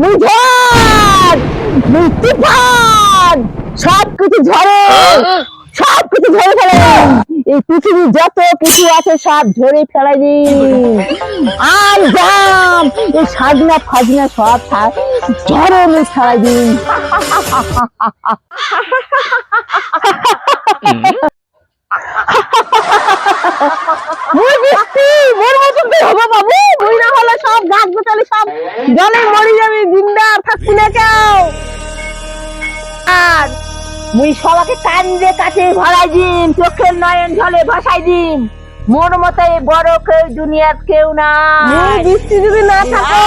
বুঝান তুফান সব কিছু ঝরে! সব কিছু ঝরে ফেলে! এই পৃথিবীর যত কিছু আছে সব ঝরে ফেলাই দিন আম, জাম, এই সাজনা ফাজনা সব মুখ ফেলাই দিন মুই বৃষ্টি মোর মতন তো হবে বাবু মুই না হলে গাছ গোটালি সব জলে মরে যাবে দিনদার থাকছি না কেউ আর মুই সবাকে কান্দে কাছে ভরাই দিন চোখের নয়ন জলে ভাসাই দিন মোর মতো বড় কেউ দুনিয়ার কেউ না বৃষ্টি যদি না থাকে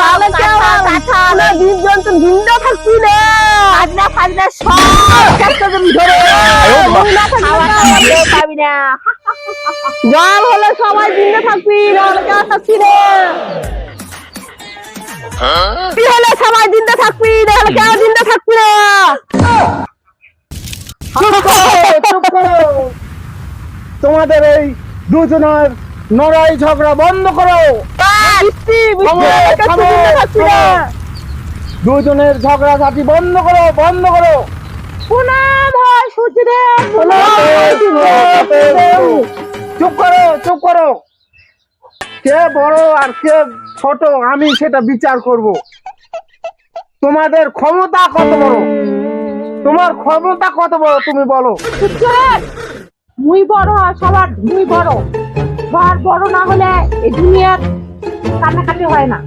তাহলে কেউ না জীব জন্তু জিন্দা থাকছি না? ফাজনা ফাজনা সব চারটা জমি ধরে না থাকলে না। জল হলে সবাই জিন্দা থাকবি না কি হলে সবাই জিন্দা থাকবি নাহলে কেউ জিন্দা থাকবি না? তোমাদের এই দুজনের লড়াই ঝগড়া বন্ধ করো। থাকবি। দুজনের ঝগড়াঝাটি বন্ধ করো বন্ধ করো। প্রণাম হয় সূর্যদেব প্রণাম হয় সূর্যদেব। চুপ করো চুপ করো। কে বড় আর কে ছোট, আমি সেটা বিচার করব। তোমাদের ক্ষমতা কত বড়? তোমার ক্ষমতা কত বড়, তুমি বলো। মুই বড় আর সবার মুই বড়। সবার বড় না হলে এই দুনিয়ার কান্নাকাটি হয় না।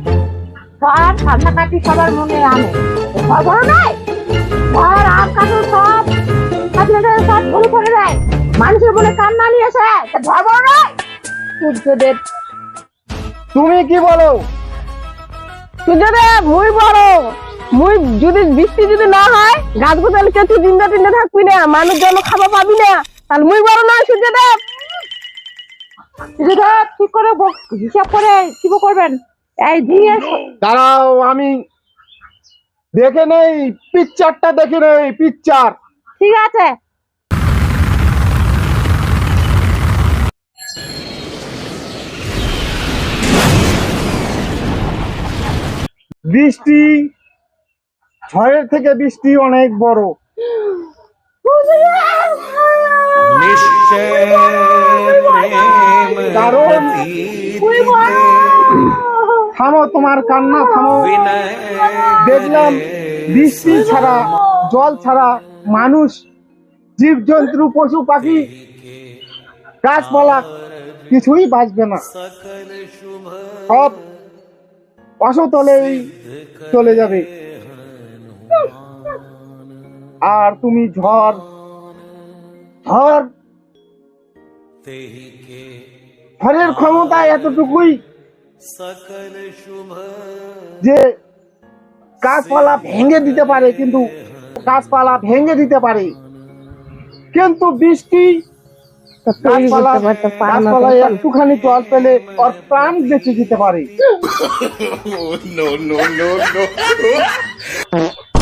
সবার কান্নাকাটি সবার মনে আনে। বড় নয় সবার আম কাটু সব কাটলে সব মানুষের বলে কান্না নিয়েছে তা ঘর বড় নয় সূর্যদেব। তুমি কি বলো? সূর্যদেব মুই বড়। মুই যদি বৃষ্টি যদি না হয় গাছ তুই জিন্দা টিন্দা থাকবি না মানুষ জন্য খাবার পাবি না। তাহলে মুই বড় নয় সূর্যদেব। সূর্যদেব ঠিক করে হিসাব করে কি করবেন। এই দিয়ে দাঁড়াও আমি দেখে নেই পিকচারটা দেখে নেই পিকচার ঠিক আছে। বৃষ্টি, ঝড়ের থেকে বৃষ্টি অনেক বড়। থামো তোমার কান্না, থামো। দেখলাম বৃষ্টি ছাড়া, জল ছাড়া মানুষ, জীবজন্তু, পশু, পাখি, গাছপালা কিছুই বাঁচবে না। সব অসতলেই চলে যাবে। আর তুমি ঝড় ঝড়, ঝড়ের ক্ষমতা এতটুকুই যে গাছপালা ভেঙে দিতে পারে, কিন্তু গাছপালা ভেঙে দিতে পারে। কিন্তু বৃষ্টি গাছপালা একটুখানি জল পেলে ওর প্রাণ বেঁচে দিতে পারে। No.